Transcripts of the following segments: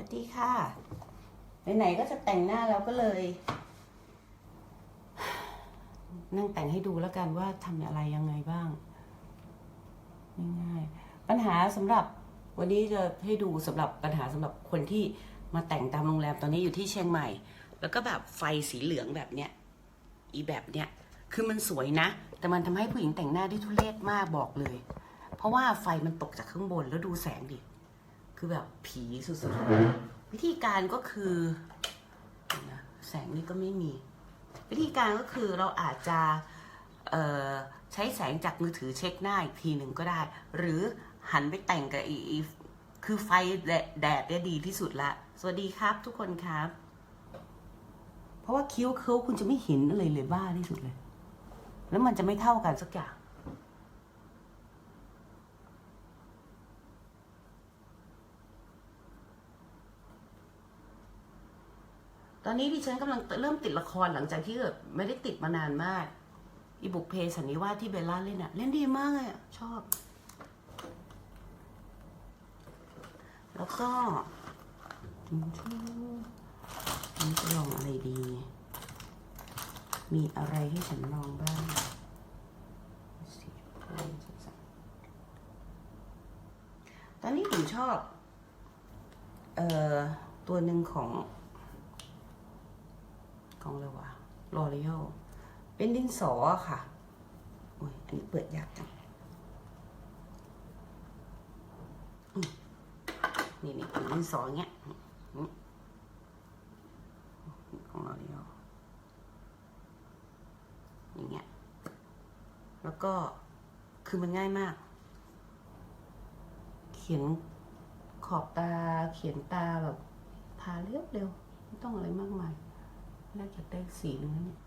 ัสดีค่ะไหนๆก็จะแต่งหน้าแล้วก็เลย นั่งแต่งให้ดูแล้วกันว่าทำอะไรยังไงบ้างง่ายๆปัญหาสำหรับวันนี้จะให้ดูสำหรับปัญหาสำหรับคนที่มาแต่งตามโรงแรมตอนนี้อยู่ที่เชียงใหม่ แล้วก็แบบไฟสีเหลืองแบบเนี้ยอีแบบเนี้ยคือมันสวยนะ แต่มันทำให้ผู้หญิงแต่งหน้าได้ทุเรศมากบอกเลย เพราะว่าไฟมันตกจากข้างบนแล้วดูแสงดิ คือแบบผีสุดๆ วิธีการก็คือแสงนี่ก็ไม่มี วิธีการก็คือเราอาจจะใช้แสงจากมือถือเช็คหน้าอีกทีหนึ่งก็ได้ หรือหันไปแต่งกับอีคือไฟแดดแดดเนี่ยดีที่สุดละ สวัสดีครับทุกคนครับ เพราะว่าคิ้วเคิ้วคุณจะไม่เห็นอะไรเลยบ้าที่สุดเลย แล้วมันจะไม่เท่ากันสักอย่าง ตอนนี้ดิฉันกำลังเริ่มติดละครหลังจากที่แบบไม่ได้ติดมานานมาก อีบุกเพสันนิวาที่เบลล่าเล่นอะเล่นดีมากเลยอะชอบ แล้วก็ฉันจะลองอะไรดี มีอะไรให้ฉันลองบ้างตอนนี้ผมชอบ เอ่อ ตัวหนึ่งของอะไรวะ ลอรียลเป็นดินสอค่ะโอ้ยอันนี้เปิดยากจังนี่นี่เป็นดินสออย่างเงี้ยของลอรียลอย่างเงี้ย แล้วก็คือมันง่ายมาก เขียนขอบตาเขียนตาแบบทาเรียบเร็วไม่ต้องอะไรมากมาย แรกอยากได้สีนึงนเนี่ย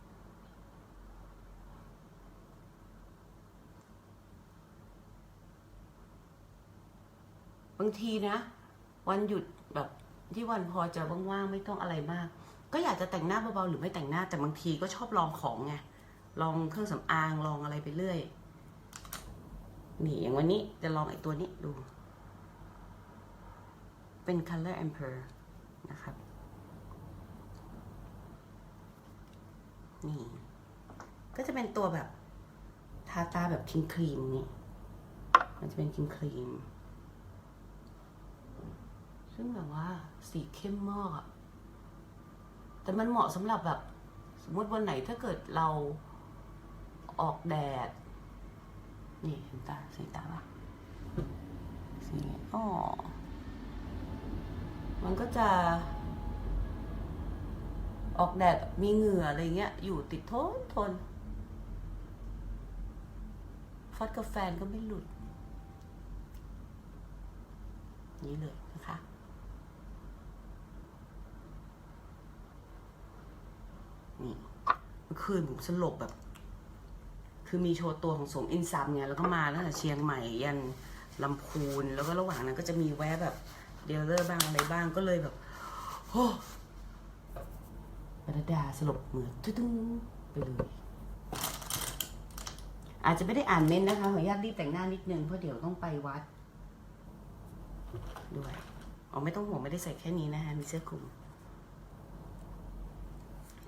บางทีนะ วันหยุดแบบที่วันพอจะว่างๆไม่ต้องอะไรมาก ก็อยากจะแต่งหน้าเบาๆหรือไม่แต่งหน้าแต่บางทีก็ชอบลองของไงลองเครื่องสำอางลองอะไรไปเรื่อย นี่อย่างวันนี้จะลองไอ้ตัวนี้ดู เป็น color amper นะครับ นี่ ก็จะเป็นตัวแบบทาตาแบบครีมครีมนี่ มันจะเป็นครีมครีม ซึ่งแบบว่าสีเข้มมากอะแต่มันเหมาะสำหรับแบบ สมมติวันไหนถ้าเกิดเราออกแดด นี่เห็นตาสีตาปะสีอ๋อมันก็จะ ออกแดดมีเหงื่ออะไรเงี้ย อยู่ติดทนทนฟัดกับแฟนก็ไม่หลุด นี้เลยนะคะ นี่เมื่อคืนผมสลบแบบ คือมีโชว์ตัวของสมอินซัมเนี่ยแล้วก็มาตั้งแต่เชียงใหม่ยันลำพูน แล้วก็ระหว่างนั้นก็จะมีแวะแบบเดลเลอร์บ้างอะไรบ้างก็เลยแบบโอ้ ปรดาสลบเหมือนตึ้งๆไปเลย อาจจะไม่ได้อ่านเม้นนะคะ ขออนุญาตรีบแต่งหน้านิดนึงเพราะเดี๋ยวต้องไปวัด ด้วยอ๋อไม่ต้องห่วงไม่ได้ใส่แค่นี้นะคะมีเสื้อคลุม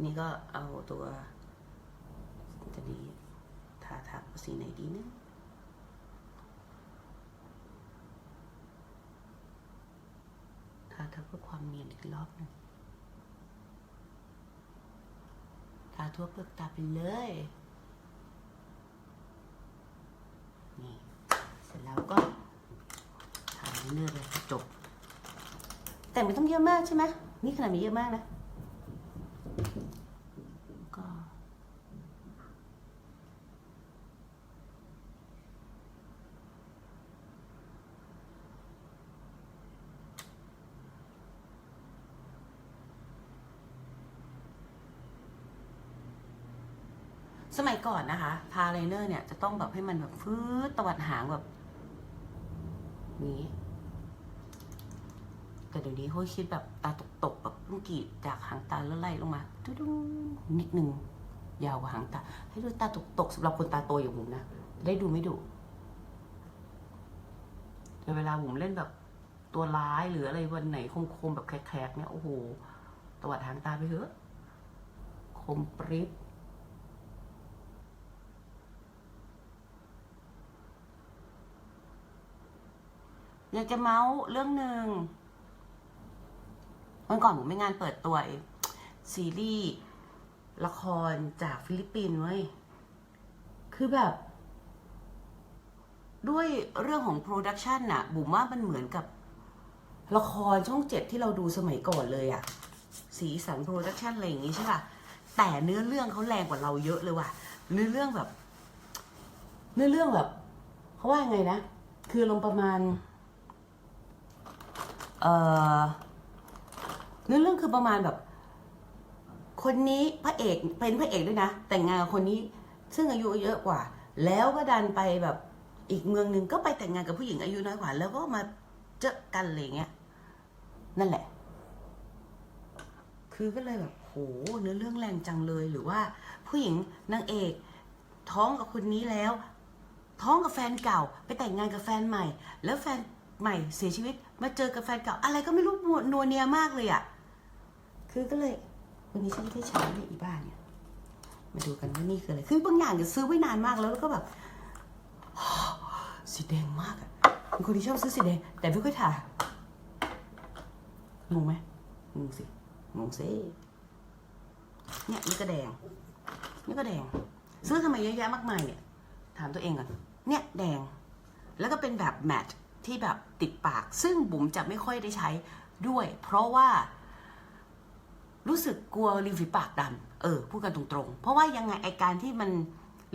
นี่ก็เอาตัวจะดีทาทาสีไหนดีนะทาทับเพื่อความเนียนอีกรอบหนึง ทาทั่วเปลือกตาไปเลยนี่เสร็จแล้วก็ทาเนื้อเลยจบ แต่ไม่ต้องเยอะมากใช่ไหมนี่ขนาดไม่เยอะมากนะ ก็ สมัยก่อนนะคะทาไลเนอร์เนี่ยจะต้องแบบให้มันแบบฟืดตวัดหางแบบนี้แต่เดี๋ยวนี้เขาคิดแบบตาตกๆแบบต้องกรีดจากหางตาแล้วไล่ลงมาดุ้งนิดนึงยาวกว่าหางตา ให้ดูตาตกๆสำหรับคนตาโตอย่างผมนะได้ดูไม่ดุแต่เวลาผมเล่นแบบตัวร้ายหรืออะไรวันไหนคมๆแบบแคกๆเนี่ยโอ้โหตวัดหางตาไปเถอะคมปริบ อยากจะเมาส์เรื่องหนึ่งวันก่อนผมไปงานเปิดตัวซีรีส์ละครจากฟิลิปปินส์เว้ย คือแบบ ด้วยเรื่องของโปรดักชันน่ะ บุ๋มว่ามันเหมือนกับ ละครช่องเจ็ดที่เราดูสมัยก่อนเลยอะสีสันโปรดักชันอะไรอย่างงี้ใช่ป่ะ แต่เนื้อเรื่องเขาแรงกว่าเราเยอะเลยว่ะ เนื้อเรื่องแบบ เนื้อเรื่องแบบเขาว่าไงนะ คือลงประมาณ เอ่อเนื้อเรื่องคือประมาณแบบ คนนี้พระเอกเป็นพระเอกด้วยนะ แต่งงานกับคนนี้ซึ่งอายุเยอะกว่า แล้วก็ดันไปแบบอีกเมืองหนึ่งก็ไปแต่งงานกับผู้หญิงอายุน้อยกว่า แล้วก็มาเจอกันอะไรเงี้ยนั่นแหละ คือก็เลยแบบโหเนื้อเรื่องแรงจังเลยหรือว่า ผู้หญิงนางเอก ท้องกับคนนี้แล้ว ท้องกับแฟนเก่า ไปแต่งงานกับแฟนใหม่ แล้วแฟนใหม่เสียชีวิต มาเจอกับแฟนเก่า อะไรก็ไม่รู้นัวเนียมากเลยอะ่ะ คือก็เลย วันนี้ฉันได้ใช้ในอีบ้านเนี่ย มาดูกันว่านี่คืออะไร คือบางอย่างจะซื้อไว้นานมากแล้วแล้วก็แบบสีแดงมากอะเป็นคนที่ชอบซื้อสีแดง แต่ไม่ค่อยทางงไหมงงสิงงสิเนี่ยนี่ก็แดง นี่ก็แดง ซื้อทำไมเยอะแยะมากมายเนี่ย ถามตัวเองก่อน เนี่ยแดง แล้วก็เป็นแบบแมท ที่แบบติดปาก ซึ่งบุ๋มจะไม่ค่อยได้ใช้ด้วย เพราะว่ารู้สึกกลัวริมฝีปากดำเออพูดกันตรงๆ เพราะว่ายังไงไอการที่มัน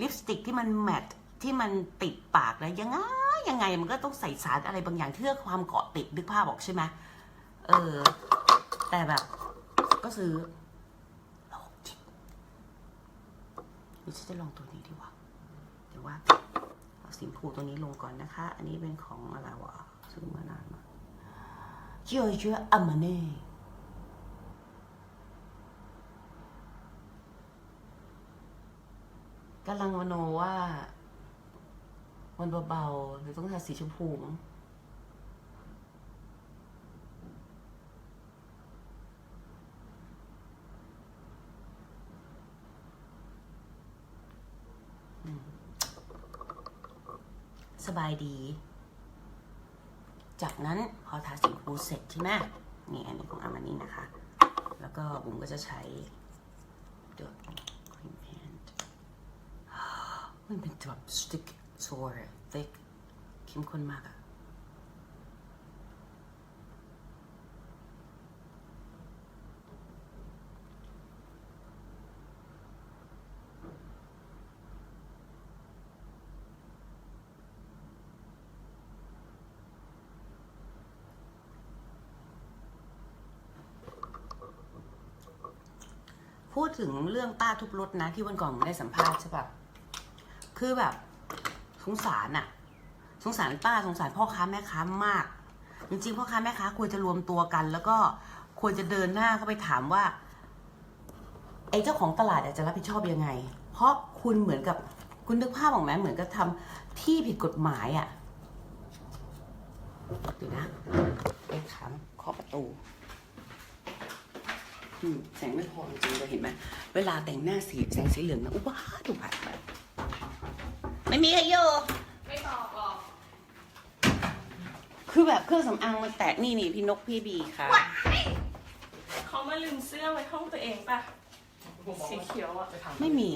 ลิปสติกที่มันแมทที่มันติดปากแล้วยังไงยังไงมันก็ต้องใส่สารอะไรบางอย่างเพื่อความเกาะติดนึกภาพบอกใช่ไหมเออ แต่แบบก็ซื้อโลกจิตนี่ฉันจะลองตัวนี้ดีกว่าเดี๋ยวว่า สีชมพูตัวนี้ลงก่อนนะคะ อันนี้เป็นของอะไรวะซื้อมานานมากเยอะเยอะอามาเน่กำลังมโนว่า มันเบาๆหรือต้องทาสีชมพูมั้ง บายดี จากนั้นพอทาสีปูเสร็จใช่ไหมนี่อันนี้ของอามานี่นะคะ แล้วก็บุ๋มก็จะใช้ตัวครีมแพนมันเป็นแบบสติ๊กสวอร์เ i กเข้มข้นมากอะพูด ถึงเรื่องป้าทุบรถนะ ที่วันก่อนได้สัมภาษณ์ใช่ปะคือแบบสงสารอะสงสารป้าสงสารพ่อค้าแม่ค้ามาก จริงๆพ่อค้าแม่ค้าควรจะรวมตัวกัน แล้วก็ควรจะเดินหน้าเข้าไปถามว่าไอ้เจ้าของตลาดจะรับผิดชอบยังไง เพราะคุณเหมือนกับคุณนึกภาพออกไหมเหมือนกับทำที่ผิดกฎหมายอะเดี๋ยวนะไปถามเคาะประตู อืมแสงไม่พอจริงๆเลยเห็นไหมเวลาแต่งหน้าสีแสงสีเหลืองนะอุบ้าดูผ่านไปไม่มีใครอยู่ไม่ตอบหรอกคือแบบเครื่องสำอางมันแตกนี่นี่พี่นกพี่บีค่ะ เขามาลืมเสื้อไว้ห้องตัวเองป่ะ สีเขียวอะไม่มี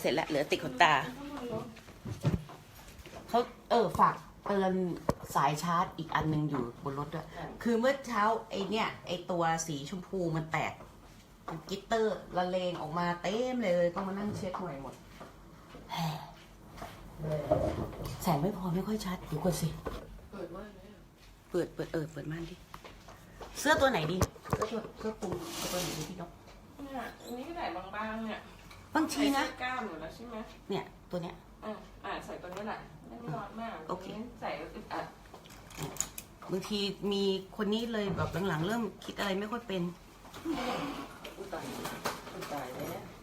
เสร็จแล้วเหลือติดขนตา เขาเออฝากเตือน สายชาร์จอีกอันหนึ่งอยู่บนรถด้วย คือเมื่อเช้าไอเนี่ยไอตัวสีชมพูมันแตกมันกลิตเตอร์ละเลงออกมาเต็มเลยต้องมานั่งเช็ดหน่อยหมดแฮ่แสงไม่พอไม่ค่อยชัดเดี๋ยวก่อนสิ เปิดว่าไหมเปิดเปิดเออเปิดม่านดิ เสื้อตัวไหนดี เสื้อตัวเสื้อคลุมเอาตัวไหนดีพี่นกเนี่ยอันนี้ก็ใส่บางๆเนี่ยบางทีใส่นะ เสื้อกล้ามอยู่แล้วใช่ไหมเนี่ยตัวเนี้ย อะอะใส่ตัวนี้แหละไม่ร้อนมากโอเค ใส่อึดอัด บางทีมีคนนี้เลยแบบหลังๆ เริ่มคิดอะไรไม่ค่อยเป็น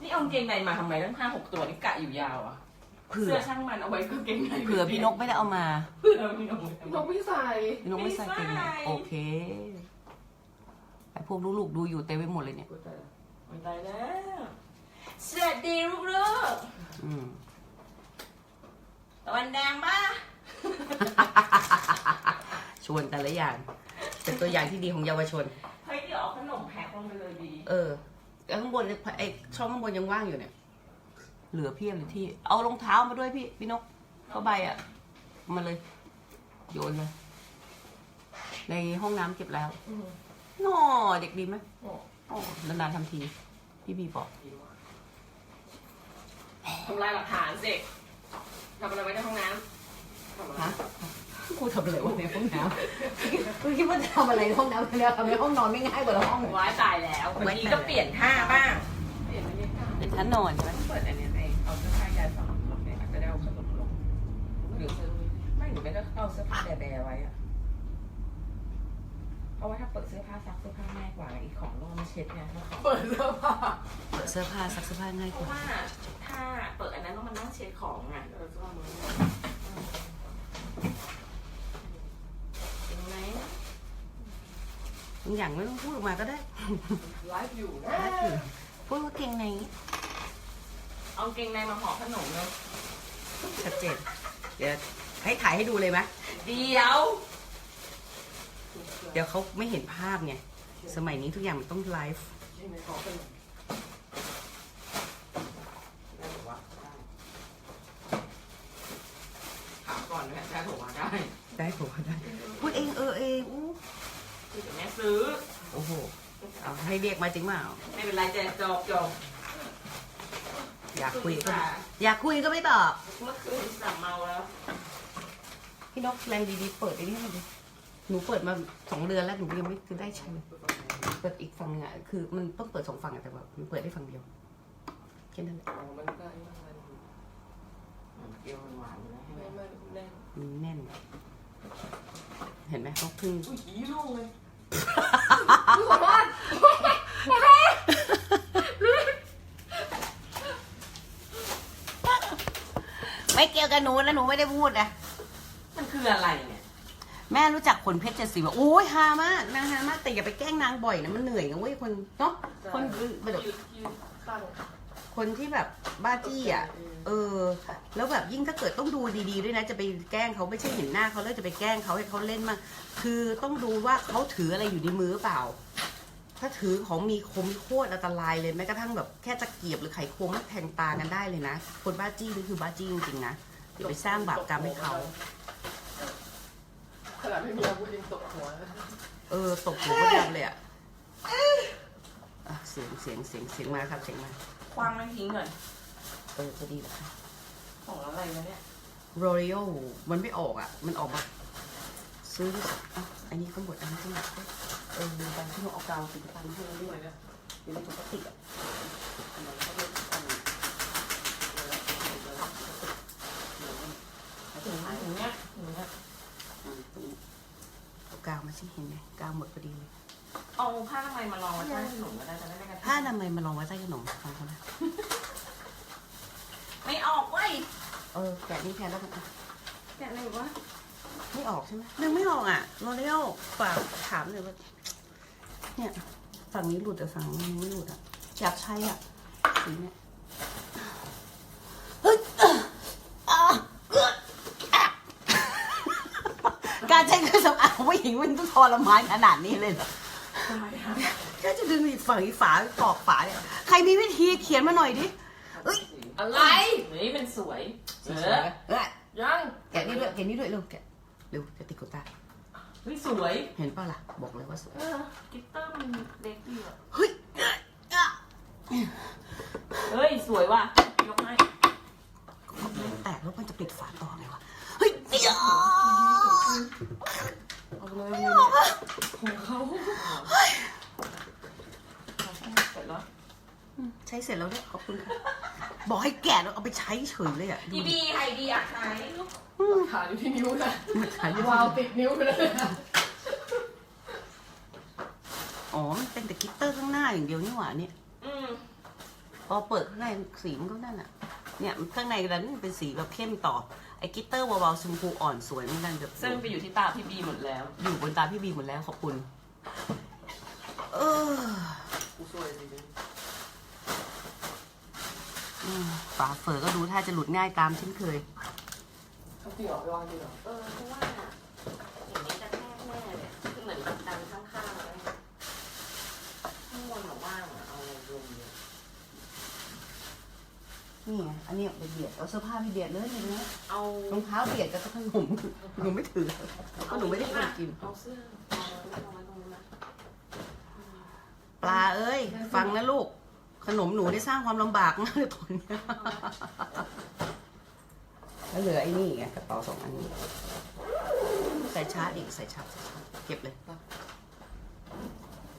นี่เอากางเกงในมาทำไมตั้งห้าหกตัวนี่กะอยู่ยาวอะเผื่อเสื้อช่างมันเอาไว้กางเกงในเผื่อพี่นกไม่ได้เอามาเผื่อพี่นกนกไม่ใส่ พี่นกไม่ใส่เกงในโอเคไอพวกลูกๆดูอยู่เต็มไปหมดเลยเนี่ยกูแต่ไม่ตายแล้วสวัสดีลูกอืมๆตะวันแดงป่ะ ชวนแต่ละอย่าง เป็นตัวอย่างที่ดีของเยาวชน เฮ้ยเดี๋ยวเอาขนมแพ็คลงไปเลยดี เออแล้วข้างบนเนี่ยไอช่องข้างบนยังว่างอยู่เนี่ย เหลือเพียบเลยที่ เอารองเท้ามาด้วยพี่พี่นกผ้าใบอะเอามาเลย โยนเลยในห้องน้ำเก็บแล้วอืมนอเด็กดีไหมโอ้อ๋อนานๆทำที พี่บีบอก ดีว่ะทำลายหลักฐานสิทำอะไรไว้ในห้องน้ำทำอะไรฮะ กูทำอะไรวะในห้องน้ำกูคิดว่าจะทำอะไรในห้องน้ำแล้วทำในห้องนอนไม่ง่ายกว่าห้องว้ายตายแล้วไว้วันนี้ก็เปลี่ยนท่าบ้างเปลี่ยนบรรยากาศเป็นชั้นนอนใช่ไหมเปิดอันเนี้ยไอเอาเสื้อผ้าย้ายฝั่งเนี่ยอาจจะได้เอาขนมลงหรือไม่หรือไม่ก็เอาเสื้อผ้าแบะๆไว้อะเพราะว่าถ้าเปิดเสื้อผ้าซักเสื้อผ้าง่ายกว่าอีกของต้องเอามาเช็ดไงถ้าของเปิดเสื้อผ้าเปิดเสื้อผ้าซักเสื้อผ้าง่ายเพกราะว่าว่าถ้าเปิดอันนั้นต้องมานั่งเช็ดของอะเออเสื้อผ้ามือ จริงไหม บางอย่างไม่ต้องพูดออกมาก็ได้ ไลฟ์อยู่นะพูดว่าเก่งในเอาเกงในมาห่อขนมเลยชัดเจน เดี๋ยวให้ถ่ายให้ดูเลยไหมเดี๋ยว เดี๋ยวเขาไม่เห็นภาพไง สมัยนี้ทุกอย่างมันต้องไลฟ์ใช่ไหมขอขนมได้หรือว่าได้ถามก่อนนะได้ผมว่าได้ ได้ผมว่าได้ พูดเองเออเองอู้ เดี๋ยวแม่ซื้อ โอ้โห เอาให้เรียกมาจริงเปล่าไม่เป็นไรจะจบจบอยากคุยก็ค่ะอยากคุยก็ไม่ตอบเมื่อคืนสั่งเมาแล้ว พี่นกแรงดีๆเปิดไอ้นี่ให้ดิหนูเปิดมาสองเดือนแล้วหนูยังไม่ได้ใช้เลยเปิดอีกฝั่งหนึงอะคือมันต้องเปิดสองฝั่งอะแต่ว่ามันเปิดได้ฝั่งเดียวแค่นั้นแหละมันได้มันมันเปรี้ยวมันหวานอยู่นะไม่ไม่แน่น มันแน่น เห็นไหมเขาเพิ่งอุ้ยยี่ลูกเลย ไม่เกี่ยวกับหนูนะหนูไม่ได้พูดนะ มันคืออะไรเนี่ย แม่รู้จักคนเพชรเจ็ดสีว่าโอ้ยฮามากนางฮามากแต่อย่าไปแกล้งนางบ่อยนะมันเหนื่อยนะเว้ยคนเนาะคนแบบยืดยืดตั้งคนที่แบบบ้าจี้อะ เออ แล้วแบบยิ่งถ้าเกิดต้องดูดีๆด้วยนะจะไปแกล้งเขาไม่ใช่เห็นหน้าเขาแล้วจะไปแกล้งเขาให้เขาเล่นมากคือต้องดูว่าเขาถืออะไรอยู่ในมือหรือเปล่า ถ้าถือของมีคมโคตรอันตรายเลยแม้กระทั่งแบบแค่ตะเกียบหรือไขควงมันแทงตากันได้เลยนะ คนบ้าจี้นี่คือบ้าจี้จริงๆนะอย่าไปสร้างบาปกรรมให้เขาขนาดไม่มีอาวุธยังตกหัวเออตกหัวก็ดังเลยอะอะเสียงเสียงเสียงเสียงมาครับเสียงมา คว้างไม่ทิ้งก่อน เออจะดีเหรอคะของอะไรวะเนี่ยโรเ a l มันไม่ออกอะ มันออกมาซื้อที่สุดอะอันนี้ก็หมดอันนี้ก็หมดเออลืมไปที่เราเอากาวสีฟันให้เราด้วยนะอยู่ในถุงพลาสติกอะอันนั้นก็เป็นอันนี้ถึงถึงเนี้ยถึงเนี้ยอ่าตรงนี้เอากาวมาสิเห็นไหมกาวหมดพอดีเลย เอาผ้าทำไมยมาลองไว้ใต้ขนมก็ได้จะได้ไม่กระผ้าอนามัยมาลองไว้ใต้ขนมฟังเขานะไม่ออกเว้ย เออแกะนี่แทนแล้วกันอะแกะอะไรวะไม่ออกใช่ไหมนึงไม่ออกอะโรเ a l ฝากถามเลยว่าเนี่ยฝั่งนี้หลุดแต่ฝั่งนี้ไม่หลุดอะอยากใช้อะสีเนี่ยเฮ้ยอะอะการใช้เครื่องสำอางผู้หญิงมันต้องทรมานขนาดนี้เลยเหรอแค่จะดึงอีกฝั่งอีกฝาตอกฝาเนี่ย ใครมีวิธีเขียนมาหน่อยดิเอ้ยอะไรเฮ้ยมันสวย เออเอ้ยยังแกะนี่ด้วยแกะนี่ด้วยเร็วแกะเร็วจะติดกดตาเฮ้ยสวยเห็นเปล่าล่ะบอกเลยว่าสวยเออกิตเตอร์มันเล็กดีอะเฮ้ยอะเฮ้ยสวยว่ะยกให้แตกแล้วมันจะปิดฝาต่อไงวะเฮ้ยเดี๋ยวเอาเลยของเขาเสร็จแล้ว ใช้เสร็จแล้วเนี่ยขอบคุณค่ะ บอกให้แกะแล้วเอาไปใช้เฉยเลยอะอีบีใครดีอยากขายลูกขาอยู่ที่นิ้วนะมันขายอยู่วาวติดนิ้วไปเลยอ๋อมันเป็นแต่กลิตเตอร์ข้างหน้าอย่างเดียวนี่หว่าเนี่ย อืมพอเปิดข้างในสีมันก็นั่นอะ เนี่ยข้างในนั้นเป็นสีแบบเข้มต่อ ไอ้กลิตเตอร์เบาๆชมพูอ่อนสวยเหมือนกันแบบซึ่งไปอยู่ที่ตาพี่บีหมดแล้วอยู่บนตาพี่บีหมดแล้วขอบคุณ เออ กูสวยจริงอืม ฝาเฝอก็ดูถ้าจะหลุดง่ายตามเช่นเคยๆทำจริงเหรอไปวางจริงเหรอเออเพราะว่าอย่างนี้จะแทกแน่เลยคือเหมือนกับดันข้างๆเลยข้างบนแบบว่างอะเอาอะไรรวมเนี่ยนี่ไงอันนี้ยไปเบียดเอาเสื้อผ้าไปเบียดเลยเห็นไหมเอารองเท้าเบียดกับขนมหนูไม่ถือเพราะหนูไม่ได้คนกินเอาเสื้อเอาไว้เอาไว้ตรงนู้นนะปลาเอ้ย ฟังนะลูก ขนมหนูได้สร้างความลำบากมากเลยตอนเนี้ยแล้วเหลือไอ้นี่ไงกระเป๋าสองอันนี้ ใส่ชาร์จอีกใส่ชาร์จใส่ชาร์จเก็บเลย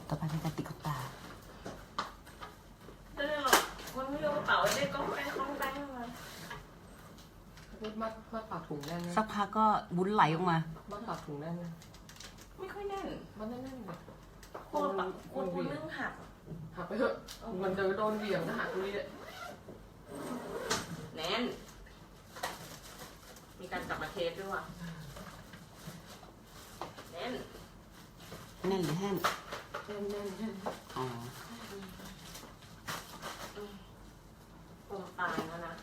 ต่อไปเป็นการติดขนตาเดี๋ยวหรอกมันไม่รู้กระเป๋าเด็กก็ไปคล้องแบงค์มามัดมัดมัดปากถุงแน่นนะสักพักก็บุญไหลออกมา มัดปากถุงแน่นนะไม่ค่อยแน่นมันแน่นๆแบบกลัวปะกลัวกูนึ่งหัก หักไปเถอะมันจะโดนเหวี่ยงนะหักตรงนี้เลยแน่น มีการกลับมาเทสด้วยว่ะแน่น แน่นหรือแห้งแน่นแน่นแน่นอ๋อคงตายแล้วนะ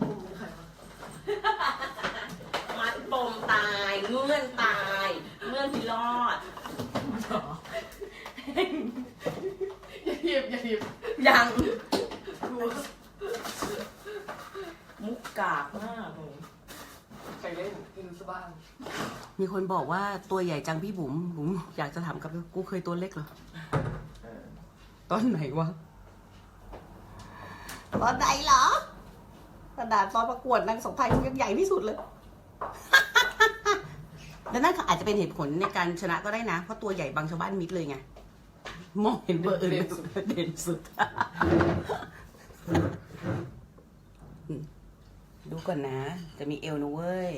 กูไม่ใครวะมัดปมตาย เงื่อนตายเงื่อนที่รอด อย่า หยิบอย่าหยิบยังกูมุกกากมากเลยใครเล่นกินซะบ้างมีคนบอกว่าตัวใหญ่จังพี่บุ๋มบุ๋มอยากจะถามกับกูเคยตัวเล็กเหรอเออตอนไหนวะตอนไหนเหรอกระดาษตอนประกวดนางสองพันยังใหญ่ที่สุดเลยและนั่นก็อาจจะเป็นเหตุผลในการชนะก็ได้นะ เพราะตัวใหญ่บางชาวบ้านมิดเลยไง มองเห็นเบอร์อื่นเด่นสุด ดูก่อนนะ จะมีเอวนะเว้ย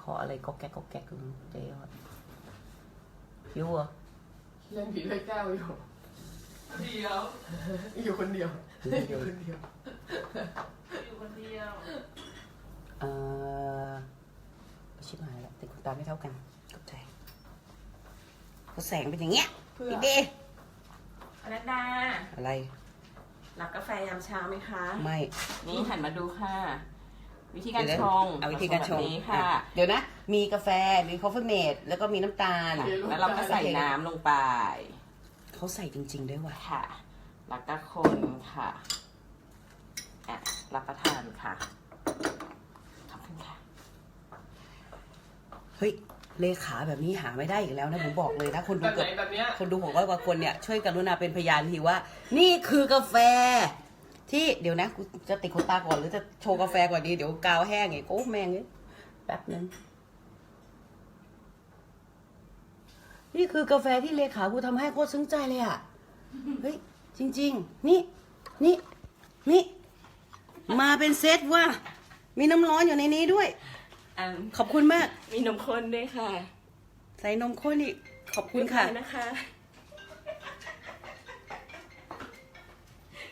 ขออะไรก็แก๊กก็แก๊กเจ๊วะหิวเหรอเล่นผีไล่แก้วอยู่ เดียว อยู่คนเดียว อยู่คนเดียว อยู่คนเดียวเอ่อชิบหายแล้วติดขนตาไม่เท่ากันกับใจเพราะแสงเป็นอย่างเงี้ยเพื่อ พี่เดอนัดดาอะไรรับกาแฟยามเช้าไหมคะ ไม่ นี่หันมาดูค่ะ วิธีการเดี๋ยวชนะงเอาวิธีการชงแบบนี้ค่ะ อะเดี๋ยวนะ มีกาแฟ มีคอฟฟี่เมดแล้วก็มีน้ำตาลแล้วเราก็ใส่น้ำลงไป เขาใส่จริง ๆ ด้วยว่ะ ค่ะ แล้วก็คนค่ะอะรับประทานค่ะ ขอบคุณค่ะ เฮ้ย เลขาแบบนี้หาไม่ได้อีกแล้วนะผมบอกเลยนะ คนดูแบบไหเกืนอบแบบเนี้ย คนดูหกร้อยกว่าคนเนี่ย ช่วยกรุณาเป็นพยานทีว่า นี่คือกาแฟ ที่เดี๋ยวนะกูจะติดขนตาก่อนหรือจะโชว์กาแฟก่อนดี เดี๋ยวกาวแห้งอีกโอ้แม่งเลยแป๊บนึง นี่คือกาแฟที่เลขากูทำให้โคตรซึ้งใจเลยอะ เฮ้ย จริง ๆ นี่ นี่ นี่ มาเป็นเซตว่ะมีน้ำร้อนอยู่ในนี้ด้วยอันขอบคุณมาก มีนมข้นด้วยค่ะ ใส่นมข้นอีก ขอบคุณค่ะเรียบร้อยนะคะ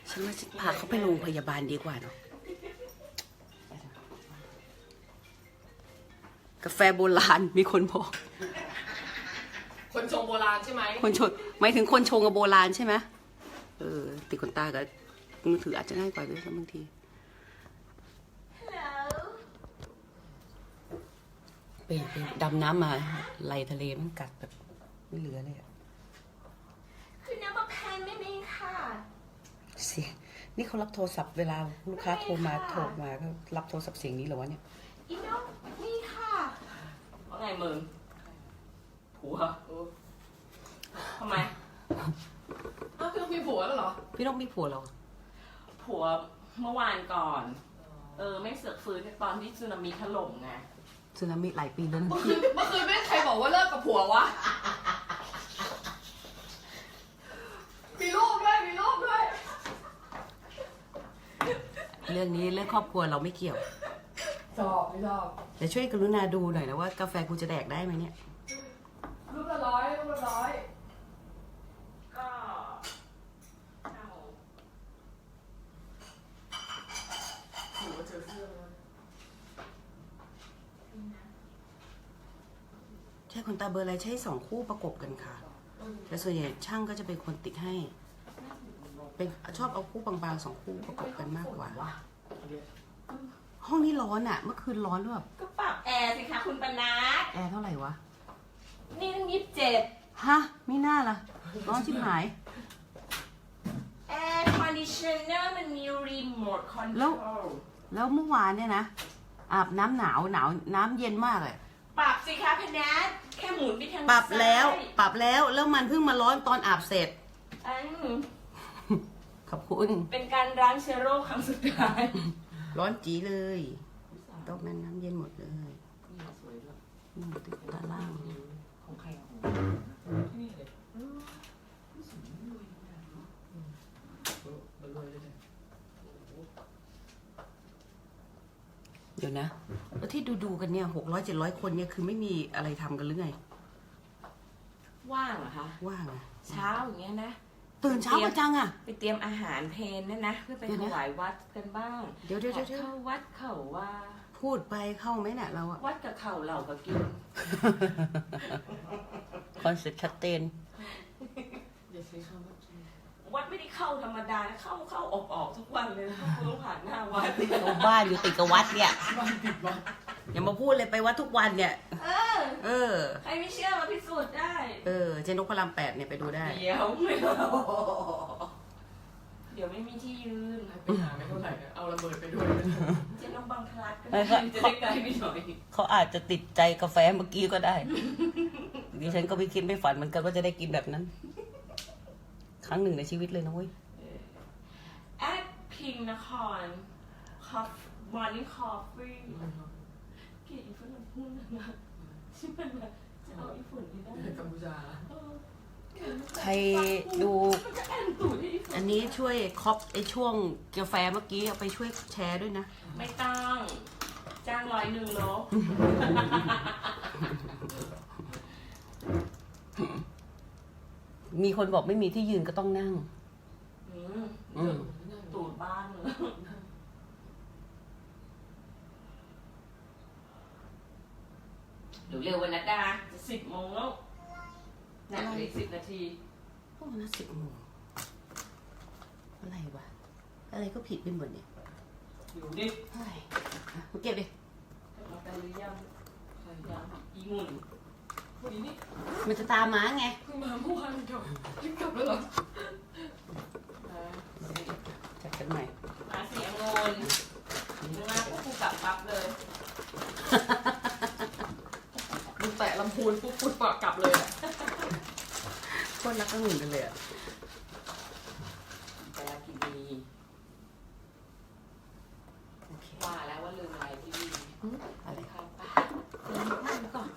ฉันว่าฉันพาเขาไปโรงพยาบาลดีกว่าเนาะกาแฟโบราณมีคนบอก คนชงโบราณใช่ไหมคนชงหมายถึงคนชงกับโบราณใช่ไหมเออ ติดขนตากับมือถืออาจจะง่ายกว่าด้วยซ้ำบางที ไปไปดำน้ำมาไหลทะเลมันกัดแบบไม่เหลือเลยอะคือน้ำประแพนไม่มีค่ะเสียงนี่เขารับโทรศัพท์เวลาลูกค้าโทรมาโทรมาก็รับโทรศัพท์เสียงนี้เหรอวะเนี่ยอีน้องนี่ค่ะว่าไงมึง ผัวโอ้ทำไมอ้าวพี่ต้องมีผัวแล้วเหรอพี่ต้องมีผัวเหรอผัวเมื่อวานก่อน เออไม่เสือกฟื้นตอนที่สึนามิถล่มไงสึนามิหลายปีแล้วนะเมื่อคืนเมื่อคืนไม่ใครบอกว่าเลิกกับผัววะ มีลูกด้วย มีลูกด้วย เรื่องนี้เรื่องครอบครัวเราไม่เกี่ยว ชอบไม่ชอบ แต่ช่วยกรุณาดูหน่อยนะว่ากาแฟกูจะแดกได้ไหมเนี่ย รูปละร้อยรูปละร้อย ก็ห้าโมง ถือว่าเจอเสื้อเลย ใช่คนตา เบอร์อะไรใช้สองคู่ประกบกันค่ะ แต่ส่วนใหญ่ช่างก็จะเป็นคนติดให้ เป็นชอบเอาคู่บางๆสองคู่ประกบกันมากกว่า ห้องนี้ร้อนอะ เมื่อคืนร้อนด้วยแบบก็ปรับแอร์สิคะคุณปนัดแอร์เท่าไหร่วะ นี่ตั้งยี่สิบเจ็ดฮะไม่น่าล่ะ ร้อนชิบหาย แอร์คอนดิชเนอร์มันมีรีโมทคอนโทแล้รวลแล้วเมื่อวานเนี่ยนะอาบน้ำหนาวหนาวน้ำเย็นมากเลย ปรับสิคะพนัดแค่หมุนไปทางปรับแล้ว ซ้ายปรับแล้ว แล้วมันเพิ่งมาร้อนตอนอาบเสร็จ อันขอบคุณ เป็นการล้างเชื้อโรคครั้งสุดท้ายร้อนจีเลยตกนั้นน้ำเย็นหมดเลยนี่สวยด้วยอืมติดตาล่าง ของใครของที่นี่เลยสวยรวยนะมันรวยเลยเนี่ย เดี๋ยวนะแล้วที่ดูดูๆกันเนี่ยหกร้อยเจ็ดร้อยคนเนี่ยคือไม่มีอะไรทำกันหรือไง ว่างเหรอคะ ว่างอะเช้าอย่างเงี้ยนะ ตื่นเช้ากว่าจังอะไปเตรียมอาหารเพลนะนะ เพื่อไปเดี๋ยวถนะ วายวัดกันบ้างเดี๋ยวเดี๋ยวเดี๋ยวเดี๋ยวเข้าวัดเขาว่า พูดไปเข้าไหมเนี่ยเราอะวัดกับเขาเหล่ากับกิน คอนเซ็ปต์ชัดเจน อย่าใช้คำว่ากิน วัดไม่ได้เข้าธรรมดานะเข้าเข้าออกออกทุกวันเลยนะคุณต้องผ่านหน้าวัดบ้านอยู่ติดกับวัดเนี่ย บ้านติดวัดอย่ามาพูดเลยไปวัดทุกวันเนี่ย เออ เออ ใครไม่เชื่อมาพิสูจน์ได้ เออ เจนกพระรามแปดเนี่ยไปดูได้ เดี๋ยวไม่เอาเดี๋ยวไม่มีที่ยืนไปหาไม่เท่าไหร่นะเอาระเบิดไปด้วยเจะต้องบังคลัดก็ไม่ได้ก็ จะได้ไกลไปหน่อยเขาอาจจะติดใจกาแฟเมื่อกี้ก็ได้ ดิฉันก็ไม่คิดไม่ฝันเหมือนกันว่าจะได้กินแบบนั้น ครั้งหนึ่งในชีวิตเลยนะเว้ยแอดพิงนครคอฟมอร์นิ่งคอฟฟี่เกลียดอีฝรั่งพูดนะที่มันแบบจะเอาอีฝุ่นไม่ได้กัมพูชาเออใครดู มันก็แอนตูดให้อีฝุ่นอันนี้ช่วยครอปไอช่วงกาแฟเมื่อกี้เอาไปช่วยแชร์ด้วยนะ ไม่ต้องจ้างร้อยหนึ่งเนาะ มีคนบอกไม่มีที่ยืนก็ต้องนั่ง อืมอืม ตูดบ้านเลยเดี๋ยวเร็ววันนัดดาจะสิบโมงแล้วนัดอีกสิบนาทีพวกนั้นสิบโมงอะไรวะ อะไรก็ผิดไปหมดเนี่ยอยู่ดิเฮ้ยอะมาเก็บดิมาไปหรือยังใครยังอีหมุน วันนี้นี่มันจะตามมาไงเพิ่งมาเมื่อวานเดียวรีบกลับแล้วเหรอจัดกันใหม่มาเสียงงนมึงมาพวกกูกลับปั๊บเลยมึงแตะลำพูนปุ๊บปุ๊บปากกลับเลยอะโคตรรักก็หึงกันเลยอะ แต่ละกินดี โอเค ว่าแล้วว่าลืมอะไรที่ดี อืมอะไร ครับ ก่อน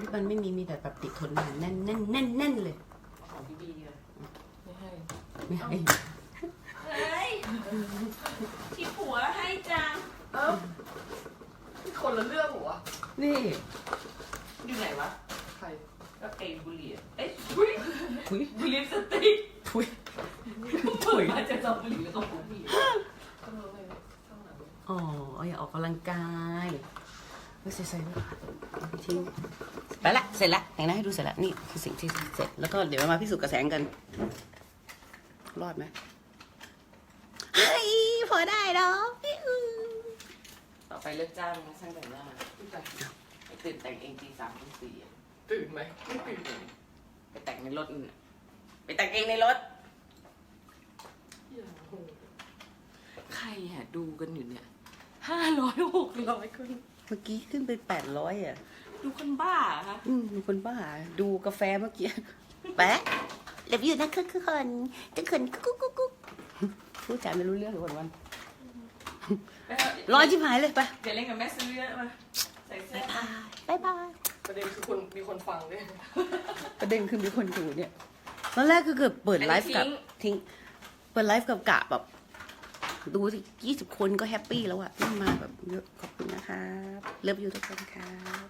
นี่ มันไม่มีมีแต่แบบติดทนนานแน่นแน่นแน่นแน่นเลยของพี่บีเลยไม่ให้ไม่ให้เฮ้ยที่ผัวให้จังเอ้านี่คนละเรื่องเหรอวะนี่อยู่ไหนวะใครก็เองบุหรี่อะเอ้ยบุหรี่ถุยบุหรี่สติ๊กถุยถุยมาจะจบบุหรี่แล้วก็บุหรี่ก็รู้เลยข้างหลังเลยอ๋อเอาอย่าออกกำลังกายไม่ ใส่ใส่ไม่ทิ้งไปละเสร็จละแต่งหน้าให้ดูเสร็จละนี่คือสิ่งที่เสร็จแล้วก็เดี๋ยวมาพิสูจน์กระแสงกัน รอดไหมเฮ้ยพอได้เนาะต่อไปเลิกจ้างนะช่างแต่งหน้าพี่แต่ไปตื่นแต่งเองตีสามตีสี่อะตื่นไหมไม่ตื่นเลยไปแต่งในรถน่ะไปแต่งเองในรถอย่าโหใครอะดูกันอยู่เนี่ยห้าร้อยหกร้อยคน เมื่อกี้ขึ้นไปแปดร้อยอะ ดูคนบ้าอะคะอืมมีคนบ้า ดูกาแฟเมื่อกี้ แปะเล็บอยู่นะคือคือคนจะคนกุ๊กกุ๊กกุ๊กพูดจาไม่รู้เรื่องเลยวันวันร้อนชิบหายเลยไปเดี๋ยวเล่นกับแม่ซื้อเยอะมาใส่เสื้อบายบาย ประเด็นคือคนมีคนฟังด้วย ประเด็นคือมีคนดูเนี่ย ตอนแรกคือเกือบเปิดไลฟ์กับทิ้ง เปิดไลฟ์กับกะแบบ ดูสิยี่สิบคนก็แฮปปี้แล้วอะที่มาแบบเยอะขอบคุณนะครับเลิฟยูทุกคนครับ